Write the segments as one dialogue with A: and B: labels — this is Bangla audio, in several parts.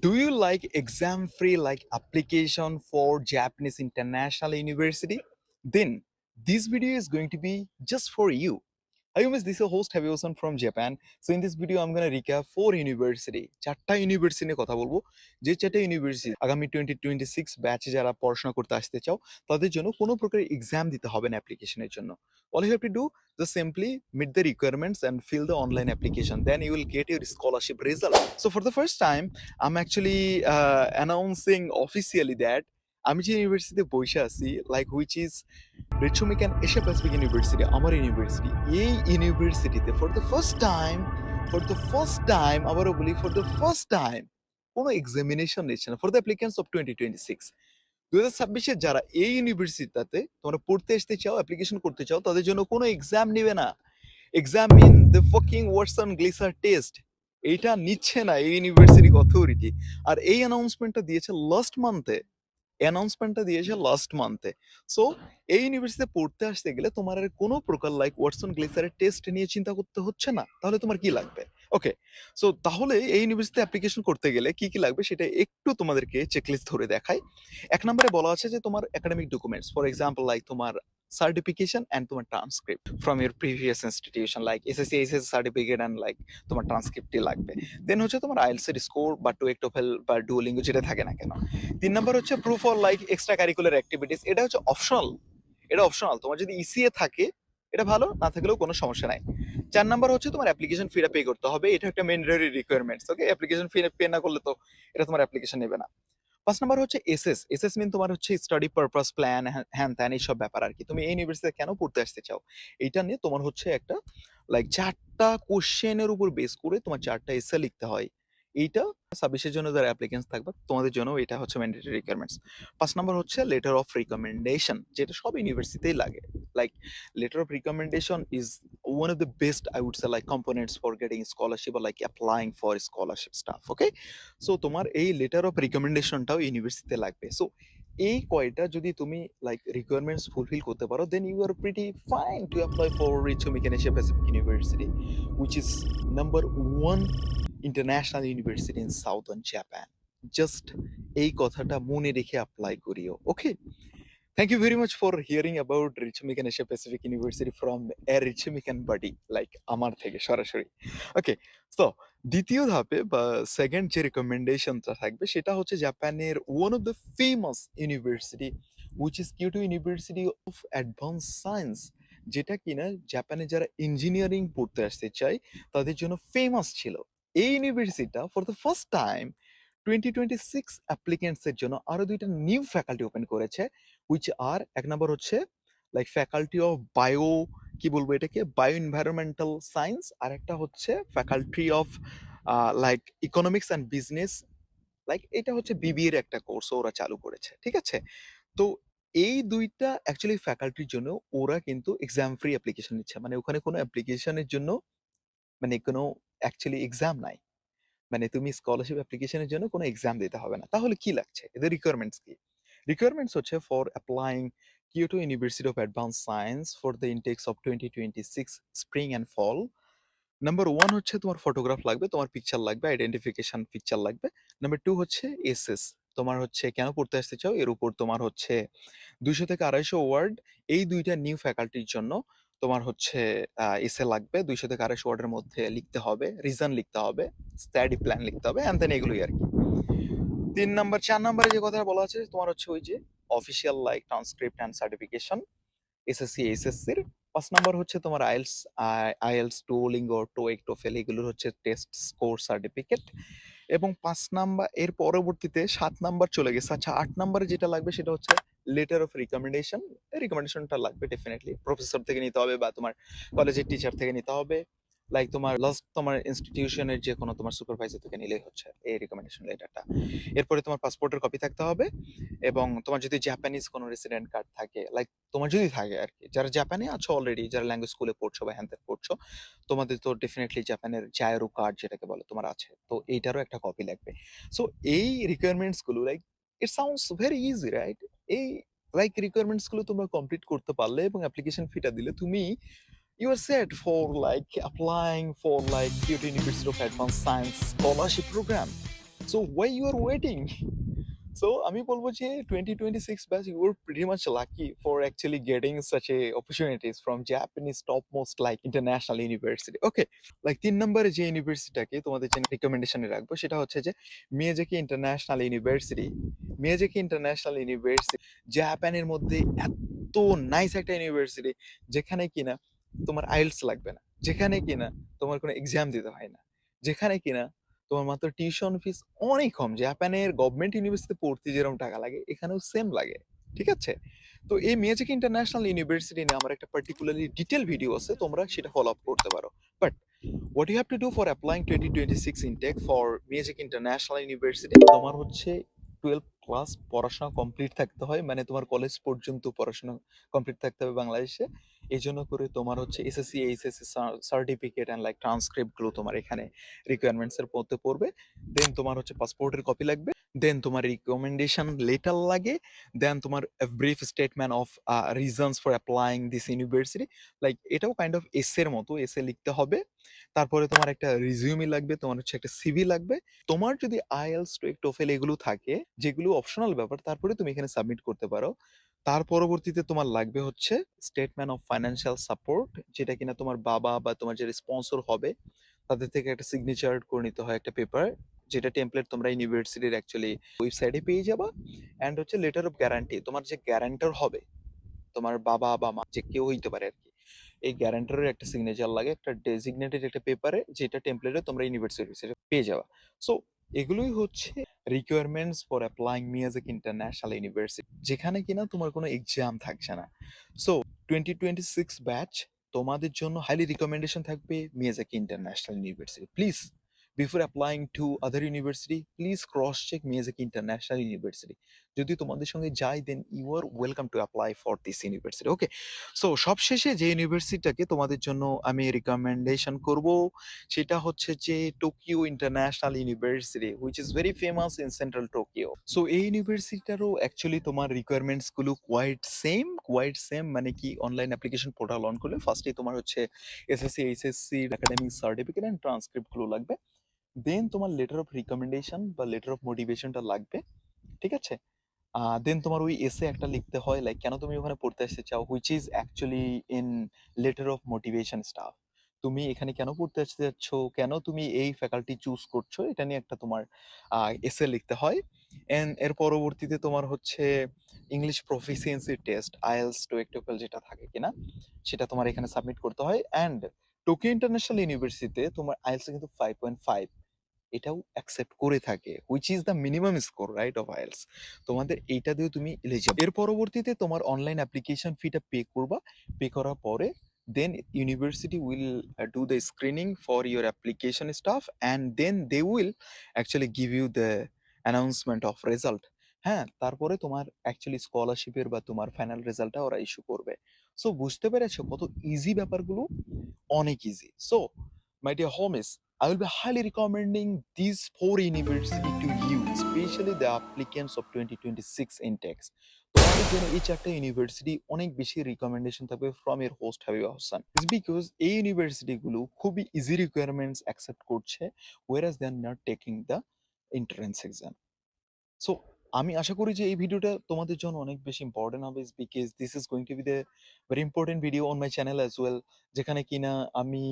A: Do you like exam free like application for Japanese International University? Then this video is going to be just for you. Hi guys, this is your host Habi Osan from Japan. So in this video I'm gonna recap four university. চারটা ইউনিভার্সিটি নিয়ে কথা বলব যে চারটা ইউনিভার্সিটি আগামী টোয়েন্টি টোয়েন্টি সিক্স ব্যাচে যারা পড়াশোনা করতে আসতে চাও তাদের জন্য কোনো প্রকার এক্সাম দিতে হবে না অ্যাপ্লিকেশনের জন্য all you have to do just simply meet the requirements and fill the online application then you will get your scholarship result so for the first time i'm actually uh, announcing officially that আমি যে ইউনিভার্সিটিতে বসে আছি like which is Ritsumeikan Asia Pacific University আমার ইউনিভার্সিটি এই ইউনিভার্সিটিতে for the first time for the first time আবারও বলি ফর দ্য ফার্স্ট টাইম কোনো এক্সামিনেশন নিচ্ছে না for the applicants of twenty twenty six দু হাজার ছাব্বিশে যারা এই ইউনিভার্সিটিতে তোমরা পড়তে আসতে চাও অ্যাপ্লিকেশন করতে চাও, তাদের জন্য কোনো এক্সাম নেবে না। Exam in the fucking Watson Glaser test এইটা নিচ্ছে না এই ইউনিভার্সিটি অথরিটি আর এই অ্যানাউন্সমেন্টটা দিয়েছে লাস্ট মান্থে অ্যানাউন্সমেন্টটা দিয়েছে লাস্ট মান্থে সো এই ইউনিভার্সিটিতে পড়তে আসতে গেলে তোমার আর কোনো প্রকার লাইক ওয়াটসন গ্লেসারের টেস্ট নিয়ে চিন্তা করতে হচ্ছে না। তাহলে তোমার কি লাগবে? ওকে সো তাহলে এই ইউনিভার্সিটিতে অ্যাপ্লিকেশন করতে গেলে কি কি লাগবে সেটা একটু তোমাদেরকে চেকলিস্ট ধরে দেখাই। এক নম্বরে বলা আছে যে তোমার academic documents for example like তোমার সার্টিফিকেশন অ্যান্ড তোমার transcript from your previous institution like SSC HS certificate and like তোমার ট্রান্সক্রিপ্টই লাগবে। দেন হচ্ছে তোমার আইএলস স্কোর বা টু টোফেল বা ডুওলিঙ্গো যেটা থাকে না কেন। তিন নম্বর হচ্ছে proof or like extra curricular activities এটা হচ্ছে অপশনাল এটা অপশনাল তোমার যদি ইসিএ থাকে, এটা ভালো, না থাকলেও কোনো সমস্যা নাই। চার নাম্বার হচ্ছে তোমার অ্যাপ্লিকেশন ফিটা পে করতে হবে। এটা একটা mandatory requirements okay application fee pay না করলে তো এটা তোমার অ্যাপ্লিকেশন নেবে না। পাঁচ নাম্বার হচ্ছে এসএস। এসএস মিন তোমার হচ্ছে স্টাডি পারপাস প্ল্যান হ্যান ত্যান এইসব ব্যাপার আর কি তুমি এই ইউনিভার্সিটিতে কেন পড়তে আসতে চাও? এইটা নিয়ে তোমার হচ্ছে একটা লাইক চারটা কোশ্চেনের উপর বেস করে তোমার চারটা এসে লিখতে হয়। এইটা সার্ভিসের জন্য যারা অ্যাপ্লিকেন্টস থাকবে, তোমাদের জন্য এটা হচ্ছে ম্যান্ডেটরি রিকোয়ারমেন্টস পাঁচ নাম্বার হচ্ছে লেটার অফ রিকমেন্ডেশন যেটা সব ইউনিভার্সিটিতেই লাগে। Like of recommendation is one of the best, i would say, like, components for getting scholarship or, like, applying for scholarship stuff, okay? So, তোমার এই লেটার অফ রিকমেন্ডেশনটাও ইউনিভার্সিটিতে লাগবে। সো এই কয়টা যদি তুমি লাইক রিকোয়ারমেন্টস ফুলফিল করতে পারো then you are pretty fine to apply for রিচো মেকানেশিয়া Pacific university which is number one international university in southern Japan just এই কথাটা মনে রেখে অ্যাপ্লাই করিও ওকে Thank you very much for hearing about Richamikan Asia Pacific University from a Richamikan buddy, like আমার থেকে সরাসরি ওকে সো দ্বিতীয় ধাপে বা সেকেন্ড যে রেকমেন্ডেশনটা থাকবে সেটা হচ্ছে জাপানের one of the famous university which is Kyoto University of Advanced Science যেটা কিনা জাপানে যারা ইঞ্জিনিয়ারিং পড়তে আসতে চায় তাদের জন্য ফেমাস ছিল। এই ইউনিভার্সিটিটা for the first time twenty twenty six অ্যাপ্লিকেন্টসের জন্য আরও দুইটা নিউ ফ্যাকাল্টি ওপেন করেছে উইচ আর এক নম্বর হচ্ছে লাইক ফ্যাকাল্টি অফ বায়ো কি বলব এটাকে? বায়ো এনভায়রনমেন্টাল সায়েন্স আর একটা হচ্ছে faculty of like economics and business like এটা হচ্ছে বিবিএর একটা কোর্স ওরা চালু করেছে, ঠিক আছে? তো এই দুইটা অ্যাকচুয়ালি ফ্যাকাল্টির জন্য ওরা কিন্তু এক্সাম ফ্রি অ্যাপ্লিকেশন নিচ্ছে। মানে ওখানে কোনো অ্যাপ্লিকেশনের জন্য মানে কোনো অ্যাকচুয়ালি এক্সাম নাই। মানে তুমি স্কলারশিপ অ্যাপ্লিকেশনের জন্য কোনো এক্সাম দিতে হবে না। তাহলে কি লাগছে? এদের রিকোয়ারমেন্টস কি? রিকোয়ারমেন্টস হচ্ছে for applying Kyoto University of Advanced Science for the intakes of twenty twenty six spring and fall number one হচ্ছে তোমার ফটোগ্রাফ লাগবে, তোমার পিকচার লাগবে আইডেন্টিফিকেশন পিকচার লাগবে। নাম্বার টু হচ্ছে এসএস তোমার হচ্ছে কেন পড়তে আসতে চাও? এর উপর তোমার হচ্ছে দুইশো থেকে আড়াইশো ওয়ার্ড এই দুইটা নিউ ফ্যাকাল্টির জন্য তোমার হচ্ছে এসে লাগবে। দুইশো থেকে আড়াইশো ওয়ার্ডের মধ্যে লিখতে হবে রিজন লিখতে হবে স্ট্যাডি প্ল্যান লিখতে হবে অ্যান্ড দেন এগুলোই আর কি তিন নাম্বার, চার নাম্বারে যে কথাটা বলা আছে তোমার হচ্ছে ওই যে official like transcript and certification SSC এসএসসির পাঁচ নাম্বার হচ্ছে তোমার IELTS IELTS Duolingo TOEIC TOEFL এগুলোর হচ্ছে টেস্ট স্কোর সার্টিফিকেট এবং পাঁচ নাম্বার, এর পরবর্তীতে সাত নাম্বার চলে গেছে। আচ্ছা আট নাম্বারে যেটা লাগবে সেটা হচ্ছে লেটার অফ রিকমেন্ডেশন রিকমেন্ডেশনটা লাগবে ডেফিনেটলি প্রফেসর থেকে নিতে হবে বা তোমার কলেজের টিচার থেকে নিতে হবে। লাইক তোমার লাস্ট তোমার ইনস্টিটিউশনের যে কোনো তোমার সুপারভাইজার থেকে নিলেই হচ্ছে এই রিকমেন্ডেশন লেটারটা এরপরে তোমার পাসপোর্টের কপি থাকতে হবে এবং তোমার যদি জাপানিজ কোনো রেসিডেন্ট কার্ড থাকে লাইক তোমার যদি থাকে আর কি যারা জাপানে আছো অলরেডি যারা ল্যাঙ্গুয়েজ স্কুলে পড়ছো বা হ্যান পড়ছো, তোমাদের তো ডেফিনেটলি জাপানের জায়রো কার্ড যেটাকে বলে তোমার আছে। তো এইটারও একটা কপি লাগবে। সো এই রিকোয়ারমেন্টসগুলো like it sounds very easy right এই লাইক রিকোয়ারমেন্টসগুলো তোমরা কমপ্লিট করতে পারলে এবং অ্যাপ্লিকেশন ফিটা দিলে তুমি you are set for like applying for like university of advanced science scholarship programme so why you are waiting so আমি বলব যে twenty twenty six batch you are pretty much lucky for actually getting such a opportunities from Japanese top most like international university okay like তিন নম্বরে যে ইউনিভার্সিটিটাকে তোমাদের জন্য রিকমেন্ডেশনে রাখব, সেটা হচ্ছে যে Miyazaki international university Miyazaki international university জাপানের মধ্যে এত নাইস একটা ইউনিভার্সিটি যেখানে কিনা তোমার আইলস লাগবে না, যেখানে কিনা তোমার কোনো এক্সাম দিতে হয় না, যেখানে কিনা তোমার মাত্র টিউশন ফিস অনেক কম। জাপানের গভর্নমেন্ট ইউনিভার্সিটিতে পড়তে যেরকম টাকা লাগে, এখানেও সেম লাগে। ঠিক আছে? তো এই মিয়াজাকি ইন্টারন্যাশনাল ইউনিভার্সিটি নিয়ে আমার একটা পার্টিকুলারলি ডিটেল ভিডিও আছে, তোমরা সেটা ফলো আপ করতে পারো। But what you have to do for applying twenty twenty six intake for Miyazaki international university তোমার হচ্ছে টুয়েলভ ক্লাস পড়াশোনা কমপ্লিট থাকতে হয়। মানে তোমার কলেজ পর্যন্ত পড়াশোনা কমপ্লিট থাকতে হবে বাংলাদেশে। এই জন্য করে তোমার হচ্ছে SSC HSC certificate and like ট্রান্সক্রিপ্টগুলো তোমার এখানে রিকোয়ারমেন্টস এর মধ্যে পড়বে। দেন তোমার হচ্ছে পাসপোর্টের কপি লাগবে। দেন তোমার রিকমেন্ডেশন লেটার লাগে। দেন তোমার brief statement of reasons for applying this university like এটাও কাইন্ড অফ এসের মতো এসে লিখতে হবে। তারপরে তোমার একটা রিজিউমি লাগবে, তোমার হচ্ছে একটা সিভি লাগবে। তোমার যদি আইএলস টোফেল এগুলো থাকে, যেগুলো অপশনাল ব্যাপার, তারপরে তুমি এখানে সাবমিট করতে পারো। তার পরবর্তীতে তোমার লাগবে হচ্ছে স্টেটমেন্ট অফ ফাইন্যান্সিয়াল সাপোর্ট যেটা কিনা তোমার বাবা বা তোমার যে স্পন্সর হবে, তাদের থেকে একটা সিগনেচার করে নিতে হয় একটা পেপার যেটা টেমপ্লেট তোমরা ইউনিভার্সিটির অ্যাকচুয়ালি ওয়েবসাইটে পেয়ে যাবা অ্যান্ড হচ্ছে লেটার অফ গ্যারান্টি তোমার যে গ্যারান্টার হবে, তোমার বাবা বা মা, যে কেউ হইতে পারে আর কি এই গ্যারান্টারের একটা সিগনেচার লাগে, একটা ডেজিগনেটেড একটা পেপারে যেটা টেমপ্লেটে তোমরা ইউনিভার্সিটি পেয়ে যাবা। সো এগুলোই হচ্ছে requirements for applying Miyazaki international university যেখানে কিনা তোমার কোনো এক্সাম থাকছে না। So twenty twenty six batch তোমাদের জন্য হাইলি রিকমেন্ডেশন থাকবে Miyazaki international university please before applying to other university please cross check Miyazaki international university যদি তোমাদের সঙ্গে যাই then you are welcome to apply for this university okay so সবশেষে যে ইউনিভার্সিটিটাকে তোমাদের জন্য আমি রিকমেন্ডেশন করব, সেটা হচ্ছে যে Tokyo international university which is very famous in central Tokyo so এই ইউনিভার্সিটিটারও অ্যাকচুয়ালি তোমার রিকোয়ারমেন্টসগুলো কোয়াইট সেম কোয়াইট সেম মানে কি অনলাইন অ্যাপ্লিকেশন পোর্টাল অন করলে ফার্স্টে তোমার হচ্ছে SSC HSC academic certificate and ট্রান্সক্রিপ্টগুলো লাগবে। দেন তোমার লেটার অফ রিকমেন্ডেশন বা লেটার অফ মোটিভেশনটা লাগবে, ঠিক আছে? দেন তোমার ওই এসে একটা লিখতে হয় লাইক কেন তুমি ওখানে পড়তে আসতে চাও which is actually in letter of motivation stuff তুমি এখানে কেন পড়তে আসতে যাচ্ছ, কেন তুমি এই ফ্যাকাল্টি চুজ করছ, এটা নিয়ে একটা তোমার এসে লিখতে হয়। এন্ড এর পরবর্তীতে তোমার হচ্ছে English proficiency test IELTS TOEIC TOEFL যেটা থাকে কিনা, সেটা তোমার এখানে সাবমিট করতে হয়। অ্যান্ড টোকিও ইন্টারন্যাশনাল ইউনিভার্সিটিতে তোমার আইএলস কিন্তু ফাইভ পয়েন্ট ফাইভ এটাও অ্যাকসেপ্ট করে থাকে which is the minimum score right of IELTS তোমাদের এইটা দিয়ে তুমি এলিজিবল এর পরবর্তীতে তোমার অনলাইন অ্যাপ্লিকেশন ফিটা পে করবা পে করার পরে university will uh, do the screening for your application stuff and then they will actually give you the announcement of result. হ্যাঁ তারপরে তোমার অ্যাকচুয়ালি স্কলারশিপের বা তোমার ফাইনাল রেজাল্টটা ওরা ইস্যু করবে। সো বুঝতে পেরেছ কত ইজি ব্যাপারগুলো? অনেক easy so my dear homies I will be highly recommending these four university to you, especially the applicants of 2026 intakes. তোমাদের জন্য এই চারটা ইউনিভার্সিটি অনেক বেশি রিকমেন্ডেশন থাকবে ফ্রম এর হোস্ট হাবিব হাসান বিকজ এই ইউনিভার্সিটিগুলো খুবই ইজি রিকোয়ারমেন্টস অ্যাকসেপ্ট করছে whereas they are not taking the entrance exam so আমি আশা করি যে এই ভিডিওটা তোমাদের জন্য অনেক বেশি ইম্পর্টেন্ট হবে because this is going to be the very important video on my channel as well যেখানে কিনা আমি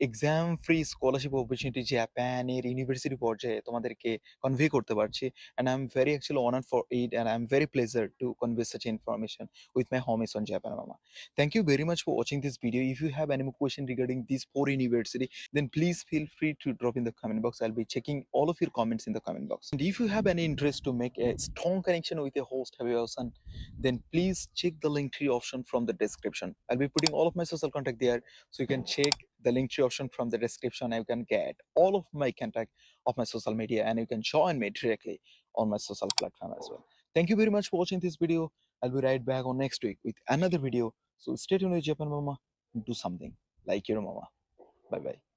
A: এক্সাম ফ্রি স্কলারশিপ অপরচুনিটি জাপানের ইউনিভার্সিটি পর্যায়ে তোমাদেরকে কনভে করতে পারছি and I am very actually honour for it and I am very pleasure to convey such information with my homies on Japan মামা Thank you very much for watching this video. If you have any more question regarding these four university, then please feel free to drop in the comment box. I'll be checking all of your comments in the comment box. And if you have any interest to make a strong connection with a host, Habib Hassan, then please check the link tree option from the description. I'll be putting all of my social contact there, so you can check the link tree option from the description. You can get all of my contact of my social media, and you can join me directly on my social platform as well. Thank you very much for watching this video. I'll be right back on next week with another video. So stay tuned with Japan Mama. Do something like your mama. Bye bye.